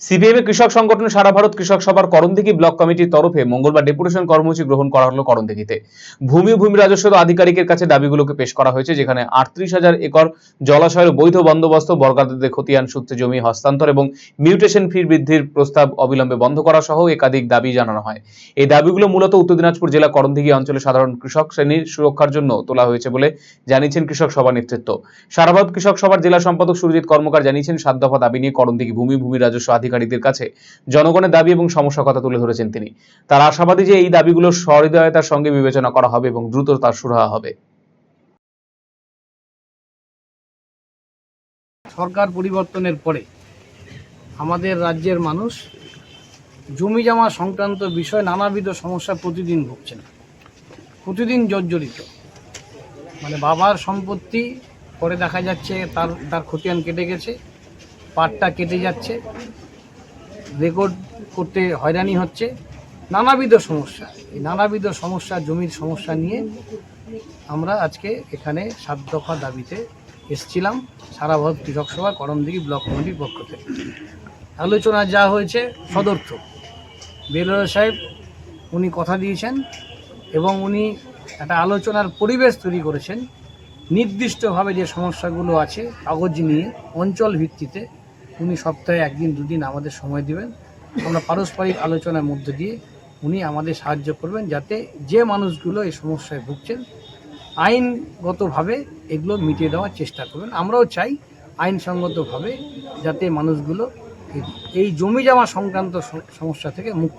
CPM কৃষক সংগঠন সারা ভারত কৃষক সভার করণদিঘি ব্লক কমিটির তরফে মঙ্গলবার ডেপুটেশন কর্মসূচি গ্রহণ করা হলো করণদিঘিতে। ভূমি ভূমি রাজস্ব আধিকারিকের কাছে দাবিগুলোকে পেশ করা হয়েছে, যেখানে আটত্রিশ হাজার একর জলাশয়ের বৈধ বন্দোবস্ত বর্গাদের খতিয়ান, সূত্রে জমি হস্তান্তর এবং মিউটেশন ফি বৃদ্ধির প্রস্তাব অবিলম্বে বন্ধ করা সহ একাধিক দাবি জানানো হয়। এই দাবিগুলো মূলত উত্তর দিনাজপুর জেলা করণদিঘি অঞ্চলে সাধারণ কৃষক শ্রেণির সুরক্ষার জন্য তোলা হয়েছে বলে জানিয়েছেন কৃষক সভা নেতৃত্ব। সারা ভারত কৃষক সভার জেলা সম্পাদক সুরজিৎ কর্মকার জানিয়েছেন, সাত দফা দাবি নিয়ে করণদিঘি ভূমি ভূমি রাজস্ব আধিকারিকদের কাছে জনগণের দাবি এবং সমস্যার কথা তুলে ধরেছেন তিনি। তার আশাবাদী যে এই দাবিগুলো সহৃদয়তার সঙ্গে বিবেচনা করা হবে এবং দ্রুত তার সুরাহা হবে। সরকার পরিবর্তনের পরে আমাদের রাজ্যের মানুষ জমি জমা সংক্রান্ত বিষয়ে নানাবিধ সমস্যা প্রতিদিন ভুগছেন। প্রতিদিন জর্জরিত। মানে বাবার সম্পত্তি পরে দেখা যাচ্ছে তার তার খতিয়ান কেটে গেছে, পাটটা কেটে যাচ্ছে। রেকর্ড করতে হয়রানি হচ্ছে। নানাবিধ সমস্যা। এই নানাবিধ সমস্যা, জমির সমস্যা নিয়ে আমরা আজকে এখানে সাত দফা দাবিতে এসছিলাম সারা ভারত কৃষক সভা করমদিঘি ব্লক কমিটির পক্ষ থেকে। আলোচনা যা হয়েছে সদর্থ। বেলর সাহেব, উনি কথা দিয়েছেন এবং উনি একটা আলোচনার পরিবেশ তৈরি করেছেন। নির্দিষ্টভাবে যে সমস্যাগুলো আছে, কাগজ নিয়ে, অঞ্চল ভিত্তিতে উনি সপ্তাহে একদিন, দুদিন আমাদের সময় দিবেন। আমরা পারস্পরিক আলোচনার মধ্যে দিয়ে উনি আমাদের সাহায্য করবেন যাতে যে মানুষগুলো এই সমস্যায় ভুগছেন, আইনগতভাবে এগুলো মিটিয়ে দেওয়ার চেষ্টা করবেন। আমরাও চাই আইনসঙ্গতভাবে যাতে মানুষগুলো এই- জমি জমা সংক্রান্ত সমস্যা থেকে মুক্তি